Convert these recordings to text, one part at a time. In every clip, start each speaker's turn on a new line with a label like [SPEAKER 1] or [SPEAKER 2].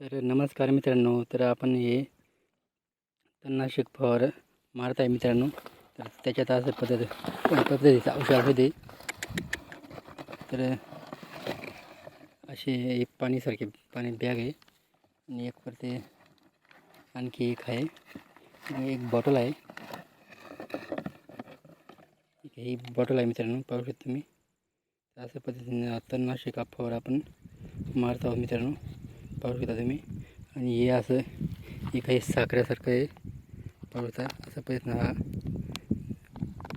[SPEAKER 1] तर नमस्कार मित्रांनो तर आपण हे तणनाशक फवार मारत आहे मित्रांनो. तर त्याच्यात असं पद्धत पद्धतीचं औषध होते तर असे एक पाणीसारखे पाणी बॅग आहे. आणि एक परते आणखी एक आहे. एक बॉटल आहे ही बॉटल आहे मित्रांनो पाहू शकता तुम्ही. तर अशा पद्धतीने तणनाशक फवार आपण मारत आहोत मित्रांनो. पाहू शकता तुम्ही. आणि हे असं हे काही साखऱ्यासारखं आहे. पाहू शकता असा प्रयत्न हा.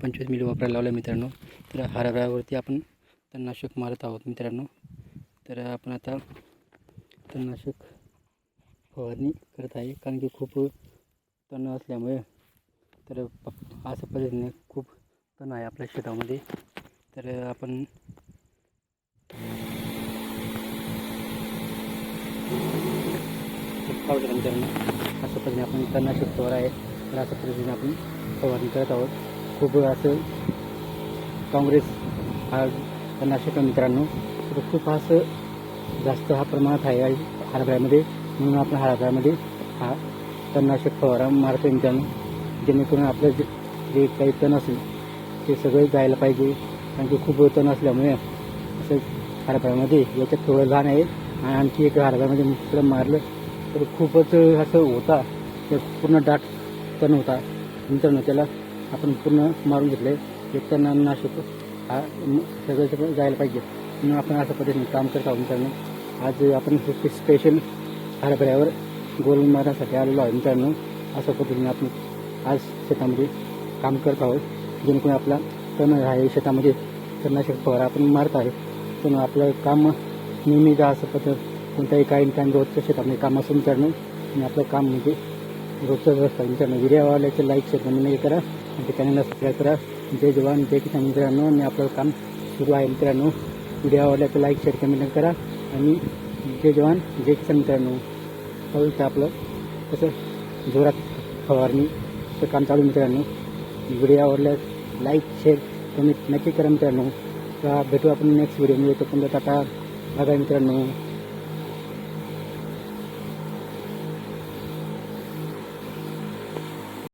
[SPEAKER 1] पंचवीस मिली वापरायला लावला मित्रांनो. तर हरभऱ्यावरती आपण तणनाशक मारत आहोत मित्रांनो. तर आपण आता तणनाशक फवारणी करत आहे. कारण की खूप तण असल्यामुळे तर असं पद्धतीने खूप तण आहे आपल्या शेतामध्ये. तर आपण पाहू शकता मित्रांनो अशा पद्धतीने आपण तणनाशक फवार आहे. तर अशा पद्धतीने आपण फवारणी करत आहोत. खूप असं काँग्रेस हा तणनाशक आहे मित्रांनो तर खूप असं जास्त हा प्रमाणात आहे हरभऱ्यामध्ये म्हणून आपण हरभऱ्यामध्ये हा तणनाशक फवारा मारतो मित्रांनो जेणेकरून आपलं जे जे काही तण असेल ते सगळे जायला पाहिजे. कारण की खूप तण असल्यामुळे असं हरभऱ्यामध्ये याच्यात थोडं लहान आहे. आणि आणखी एक हरभऱ्यामध्ये इकडं मारलं. तर खूपच असं होता. तर पूर्ण डाट तण होता. मित्रांनो त्याला आपण पूर्ण मारून घेतलं. आहे एक तणनाशक हा सगळं सगळं जायला पाहिजे. म्हणून आपण अशा पद्धतीने काम करत आहोत मित्रांनो. आज आपण स्पेशल हरभऱ्यावर गोल मारण्यासाठी आलेलो आहे मित्रांनो. अशा पद्धतीने आपण आज शेतामध्ये काम करत आहोत. जेणेकरून आपला तण आहे शेतामध्ये. तणनाशक फवारा आपण मारत आहे. पण आपलं काम नेहमी जा असं पद्धत कोणत्याही काही काही रोजच्या शेतामध्ये काम असं मित्रांनो आणि आपलं काम म्हणजे रोजचं व्यवस्था विचारणं व्हिडिओ आवडल्याचं लाईक शेअर हे करा. आणि ते चॅनलला सबस्क्राईब करा. जय जवान जय किसान मित्रांनो. आणि आपलं काम सुरू आहे मित्रांनो. व्हिडिओ आवडल्याचं लाईक शेअर कमेंट करा. आणि जय जवान जय किसान मित्रांनो. पाहू आपलं. तसं जोरात फवारणीचं काम चालू मित्रांनो. व्हिडिओ आवडल्यास लाईक शेअर कमेंट नक्की करा मित्रांनो. तर भेटू आपण नेक्स्ट व्हिडिओमध्ये तोपर्यंत टाटा. बघा मित्रांनो.